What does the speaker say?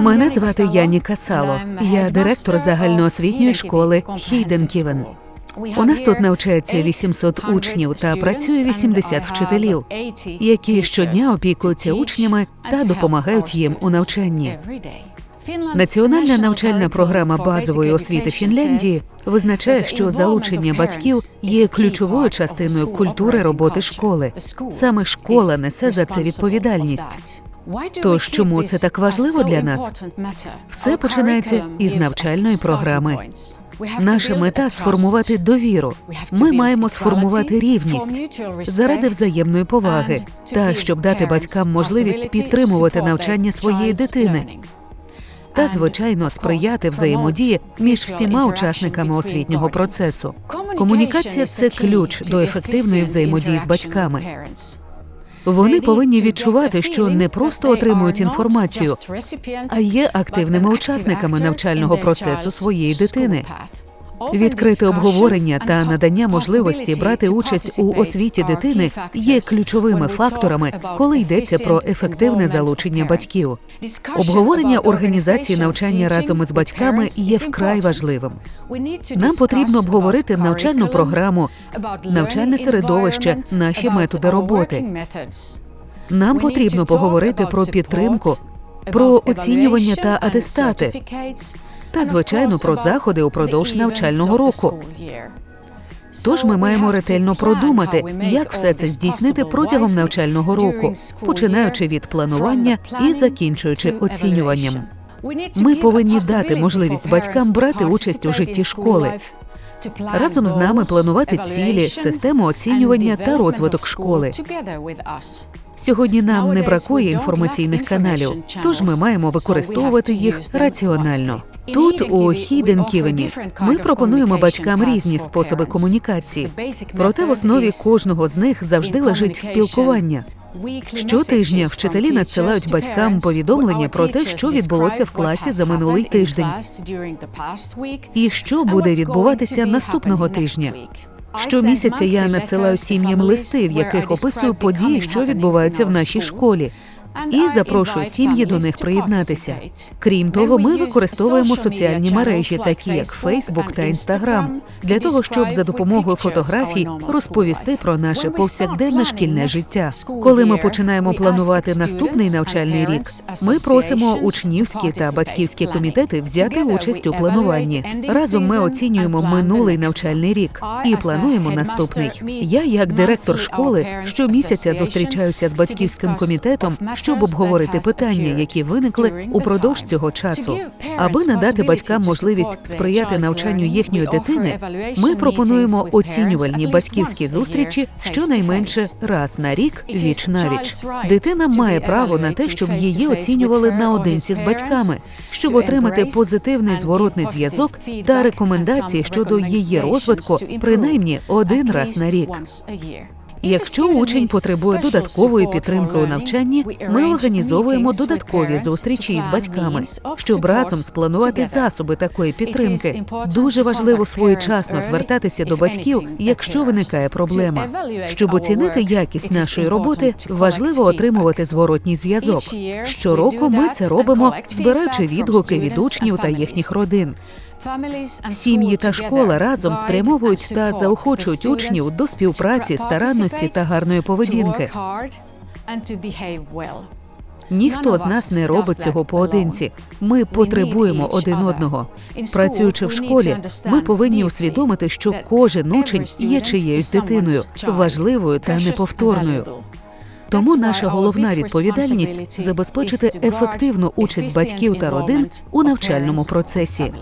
Мене звати Яні Касало. Я директор загальноосвітньої школи Хейден Ківен. У нас тут навчається 800 учнів та працює 80 вчителів, які щодня опікуються учнями та допомагають їм у навчанні. Національна навчальна програма базової освіти Фінляндії визначає, що залучення батьків є ключовою частиною культури роботи школи. Саме школа несе за це відповідальність. Тож чому це так важливо для нас? Все починається із навчальної програми. Наша мета сформувати довіру. Ми маємо сформувати рівність заради взаємної поваги та щоб дати батькам можливість підтримувати навчання своєї дитини та, звичайно, сприяти взаємодії між всіма учасниками освітнього процесу. Комунікація це ключ до ефективної взаємодії з батьками. Вони повинні відчувати, що не просто отримують інформацію, а є активними учасниками навчального процесу своєї дитини. Відкрите обговорення та надання можливості брати участь у освіті дитини є ключовими факторами, коли йдеться про ефективне залучення батьків. Обговорення організації навчання разом із батьками є вкрай важливим. Нам потрібно обговорити навчальну програму, навчальне середовище, наші методи роботи. Нам потрібно поговорити про підтримку, про оцінювання та атестати та, звичайно, про заходи упродовж навчального року. Тож ми маємо ретельно продумати, як все це здійснити протягом навчального року, починаючи від планування і закінчуючи оцінюванням. Ми повинні дати можливість батькам брати участь у житті школи, разом з нами планувати цілі, систему оцінювання та розвиток школи. Сьогодні нам не бракує інформаційних каналів, тож ми маємо використовувати їх раціонально. Тут у Хіденківені ми пропонуємо батькам різні способи комунікації, проте в основі кожного з них завжди лежить спілкування. Щотижня вчителі надсилають батькам повідомлення про те, що відбулося в класі за минулий тиждень, і що буде відбуватися наступного тижня. Щомісяця я надсилаю сім'ям листи, в яких описую події, що відбуваються в нашій школі і запрошую сім'ї до них приєднатися. Крім того, ми використовуємо соціальні мережі, такі як Facebook та Instagram, для того, щоб за допомогою фотографій розповісти про наше повсякденне шкільне життя. Коли ми починаємо планувати наступний навчальний рік, ми просимо учнівські та батьківські комітети взяти участь у плануванні. Разом ми оцінюємо минулий навчальний рік і плануємо наступний. Я, як директор школи, щомісяця зустрічаюся з батьківським комітетом щоб обговорити питання, які виникли упродовж цього часу. Аби надати батькам можливість сприяти навчанню їхньої дитини, ми пропонуємо оцінювальні батьківські зустрічі щонайменше раз на рік, віч навіч. Дитина має право на те, щоб її оцінювали наодинці з батьками, щоб отримати позитивний зворотний зв'язок та рекомендації щодо її розвитку, принаймні один раз на рік. Якщо учень потребує додаткової підтримки у навчанні, ми організовуємо додаткові зустрічі із батьками, щоб разом спланувати засоби такої підтримки. Дуже важливо своєчасно звертатися до батьків, якщо виникає проблема. Щоб оцінити якість нашої роботи, важливо отримувати зворотній зв'язок. Щороку ми це робимо, збираючи відгуки від учнів та їхніх родин. Сім'ї та школа разом спрямовують та заохочують учнів до співпраці, старанності та гарної поведінки. Ніхто з нас не робить цього поодинці. Ми потребуємо один одного. Працюючи в школі, ми повинні усвідомити, що кожен учень є чиєюсь дитиною, важливою та неповторною. Тому наша головна відповідальність забезпечити ефективну участь батьків та родин у навчальному процесі.